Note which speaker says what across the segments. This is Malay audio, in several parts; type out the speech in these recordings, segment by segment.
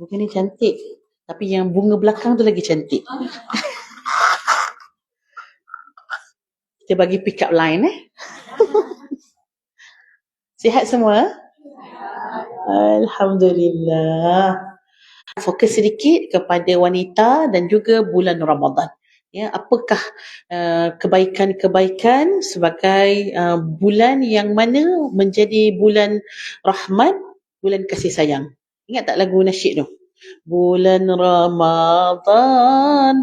Speaker 1: Bunga ni cantik. Tapi yang bunga belakang tu lagi cantik. Kita bagi pick up line eh. Sihat semua? Alhamdulillah. Fokus sedikit kepada wanita dan juga bulan Ramadan. Ya, apakah uh, kebaikan-kebaikan sebagai uh, bulan yang mana menjadi bulan rahmat, bulan kasih sayang. Ingat tak lagu nasyid tu? Bulan Ramadan,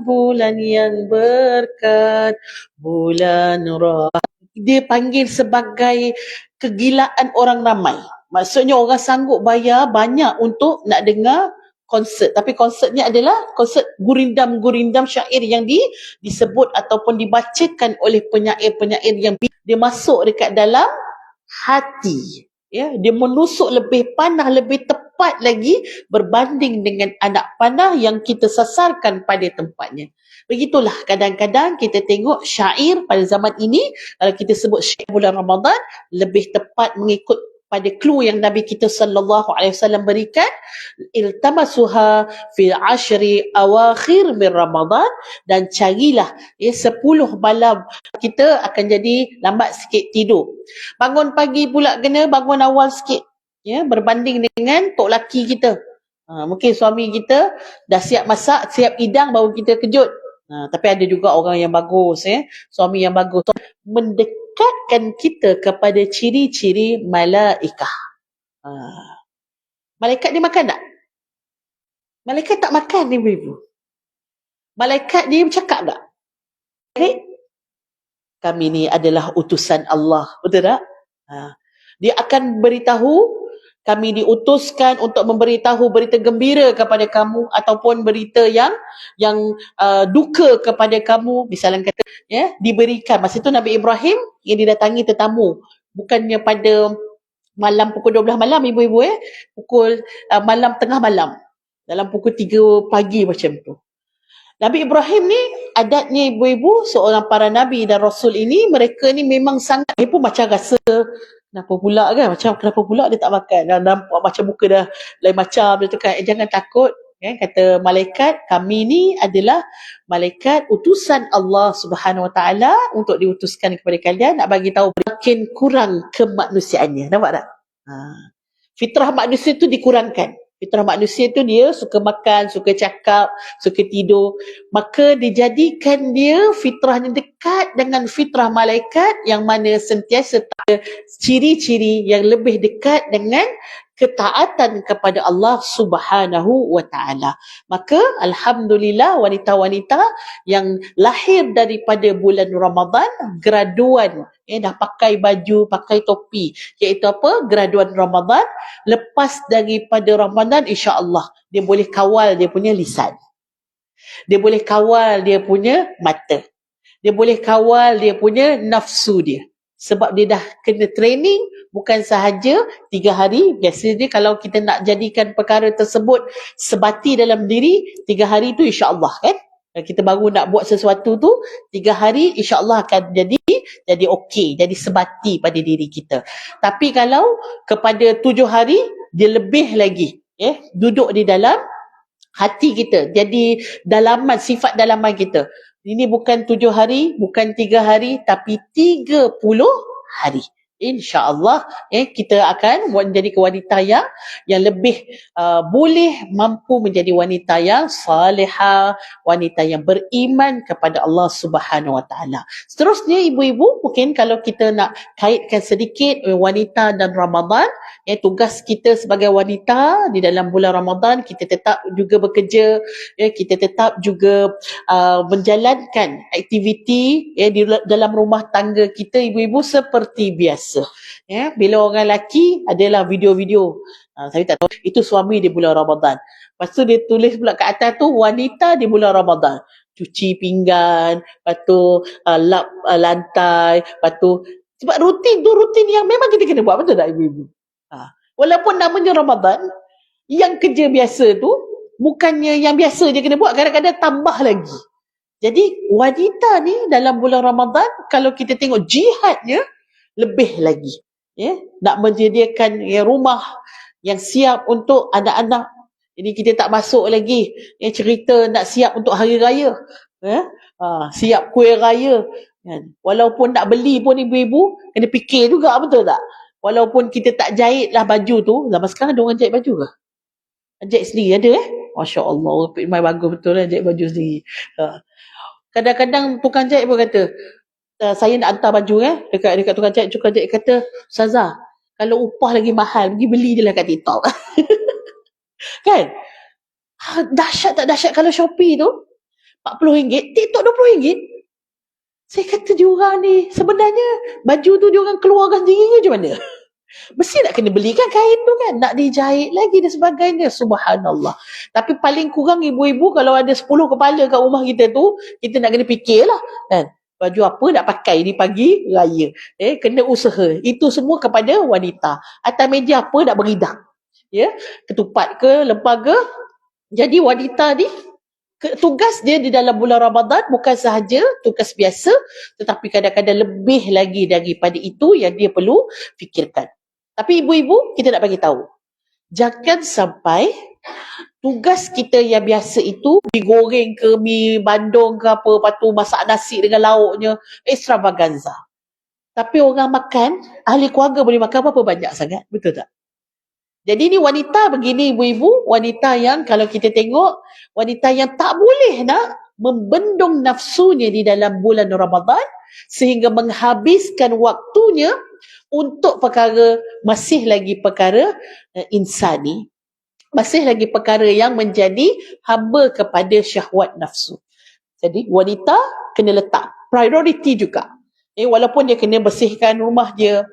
Speaker 1: bulan yang berkat, bulan rahmat. Dia panggil sebagai kegilaan orang ramai. Maksudnya orang sanggup bayar banyak untuk nak dengar konsert tapi konsert ni adalah konsert gurindam-gurindam syair yang di, disebut ataupun dibacakan oleh penyair-penyair yang dia masuk dekat dalam hati ya dia menusuk lebih panah lebih tepat lagi berbanding dengan anak panah yang kita sasarkan pada tempatnya. Begitulah kadang-kadang kita tengok syair pada zaman ini kalau kita sebut syair bulan Ramadan lebih tepat mengikut pada clue yang Nabi kita sallallahu alaihi wasallam berikan iltamasuha fi ashri awakhir min Ramadan dan carilah ya 10 malam kita akan jadi lambat sikit tidur. Bangun pagi pula kena bangun awal sikit ya berbanding dengan tok laki kita. Ha, mungkin suami kita dah siap masak, siap hidang baru kita kejut. Ha, tapi ada juga orang yang bagus ya, suami yang bagus mendekatkan kita kepada ciri-ciri malaikah. Ha. Malaikat ni makan tak? Malaikat tak makan ni ibu-ibu. Malaikat dia bercakap tak? Okay? Kami ni adalah utusan Allah. Betul tak? Ha. Dia akan beritahu kami diutuskan untuk memberitahu berita gembira kepada kamu ataupun berita yang yang uh, duka kepada kamu misalnya kata ya diberikan masa itu Nabi Ibrahim yang didatangi tetamu. Bukannya pada malam pukul 12 malam ibu-ibu eh? Pukul uh, malam tengah malam. Dalam pukul 3 pagi macam tu. Nabi Ibrahim ni adatnya ibu-ibu seorang para nabi dan rasul ini mereka ni memang sangat dia pun macam rasa kenapa pula? kan? Macam kenapa pula dia tak makan? Dah nampak macam muka dah lain macam dia tekan eh, jangan takut kan kata malaikat kami ni adalah malaikat utusan Allah Subhanahu Wa Taala untuk diutuskan kepada kalian nak bagi tahu makin kurang kemanusiaannya nampak tak ha. fitrah manusia tu dikurangkan Fitrah manusia tu dia suka makan, suka cakap, suka tidur. Maka dijadikan dia fitrahnya dekat dengan fitrah malaikat yang mana sentiasa ciri-ciri yang lebih dekat dengan ketaatan kepada Allah Subhanahu wa taala. Maka alhamdulillah wanita-wanita yang lahir daripada bulan Ramadan graduan eh dah pakai baju, pakai topi iaitu apa? Graduan Ramadan lepas daripada Ramadan insya-Allah dia boleh kawal dia punya lisan. Dia boleh kawal dia punya mata. Dia boleh kawal dia punya nafsu dia. Sebab dia dah kena training bukan sahaja tiga hari. Biasanya kalau kita nak jadikan perkara tersebut sebati dalam diri, tiga hari tu insyaAllah kan. Kita baru nak buat sesuatu tu, tiga hari insyaAllah akan jadi jadi okey, jadi sebati pada diri kita. Tapi kalau kepada tujuh hari, dia lebih lagi. Eh, duduk di dalam hati kita. Jadi dalaman, sifat dalaman kita. Ini bukan tujuh hari, bukan tiga hari, tapi tiga puluh hari insyaallah eh kita akan menjadi wanita yang yang lebih uh, boleh mampu menjadi wanita yang salihah wanita yang beriman kepada Allah Subhanahu wa taala. Seterusnya ibu-ibu mungkin kalau kita nak kaitkan sedikit eh, wanita dan Ramadan eh tugas kita sebagai wanita di dalam bulan Ramadan kita tetap juga bekerja eh kita tetap juga uh, menjalankan aktiviti eh di dalam rumah tangga kita ibu-ibu seperti biasa biasa. Ya, bila orang lelaki adalah video-video. Ha, saya tak tahu itu suami di bulan Ramadan. Lepas tu dia tulis pula kat atas tu wanita di bulan Ramadan. Cuci pinggan, lepas tu uh, lap uh, lantai, lepas tu sebab rutin tu rutin yang memang kita kena buat betul tak ibu-ibu? Ha. Walaupun namanya Ramadan, yang kerja biasa tu bukannya yang biasa je kena buat, kadang-kadang tambah lagi. Jadi wanita ni dalam bulan Ramadan kalau kita tengok jihadnya lebih lagi ya nak menyediakan ya, rumah yang siap untuk anak-anak Jadi kita tak masuk lagi yang cerita nak siap untuk hari raya. Eh? Ha, siap kuih raya. Kan? Walaupun nak beli pun ibu-ibu, kena fikir juga betul tak? Walaupun kita tak jahit lah baju tu, zaman sekarang ada orang jahit baju ke? Jahit sendiri ada eh? Masya Allah, Pik Mai bagus betul lah jahit baju sendiri. Ha. Kadang-kadang tukang jahit pun kata, uh, saya nak hantar baju eh, dekat, dekat tukang jahit, tukang jahit kata, Ustazah, kalau upah lagi mahal, pergi beli je lah kat TikTok. kan? Ha, dahsyat tak dahsyat kalau Shopee tu, RM40, TikTok RM20. Saya kata diorang ni, sebenarnya baju tu diorang keluarkan ke macam mana? Mesti nak kena belikan kain tu kan. Nak dijahit lagi dan sebagainya. Subhanallah. Tapi paling kurang ibu-ibu kalau ada 10 kepala kat rumah kita tu, kita nak kena fikirlah. Kan? Baju apa nak pakai di pagi raya. Eh, kena usaha. Itu semua kepada wanita. Atas meja apa nak beridang. Ya, ketupat ke, lembaga. Jadi wanita ni tugas dia di dalam bulan Ramadan bukan sahaja tugas biasa tetapi kadang-kadang lebih lagi daripada itu yang dia perlu fikirkan. Tapi ibu-ibu kita nak bagi tahu. Jangan sampai tugas kita yang biasa itu digoreng ke mi bandung ke apa lepas tu masak nasi dengan lauknya extravaganza. Tapi orang makan, ahli keluarga boleh makan apa banyak sangat. Betul tak? Jadi ni wanita begini ibu-ibu, wanita yang kalau kita tengok, wanita yang tak boleh nak membendung nafsunya di dalam bulan Ramadan sehingga menghabiskan waktunya untuk perkara masih lagi perkara uh, insani. Masih lagi perkara yang menjadi hamba kepada syahwat nafsu. Jadi wanita kena letak priority juga. Eh, walaupun dia kena bersihkan rumah dia,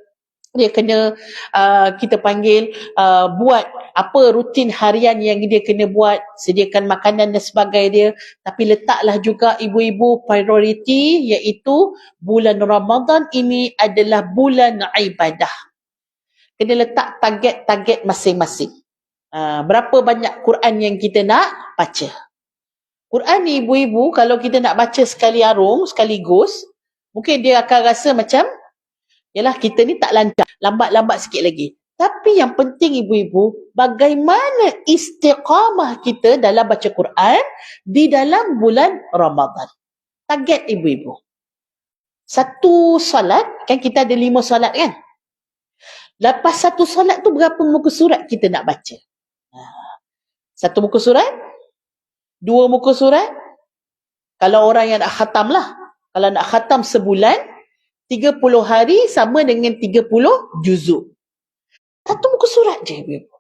Speaker 1: dia kena uh, kita panggil uh, buat apa rutin harian yang dia kena buat? Sediakan makanan dan sebagainya. Tapi letaklah juga ibu-ibu priority iaitu bulan Ramadan ini adalah bulan ibadah. Kena letak target-target masing-masing. Uh, berapa banyak Quran yang kita nak baca? Quran ni ibu-ibu kalau kita nak baca sekali arum sekaligus mungkin dia akan rasa macam Yalah kita ni tak lancar, lambat-lambat sikit lagi. Tapi yang penting ibu-ibu, bagaimana istiqamah kita dalam baca Quran di dalam bulan Ramadan. Target ibu-ibu. Satu solat, kan kita ada lima solat kan? Lepas satu solat tu berapa muka surat kita nak baca? Ha. Satu muka surat? Dua muka surat? Kalau orang yang nak khatam lah. Kalau nak khatam sebulan, 30 hari sama dengan 30 juzuk. Satu muka surat je ibu.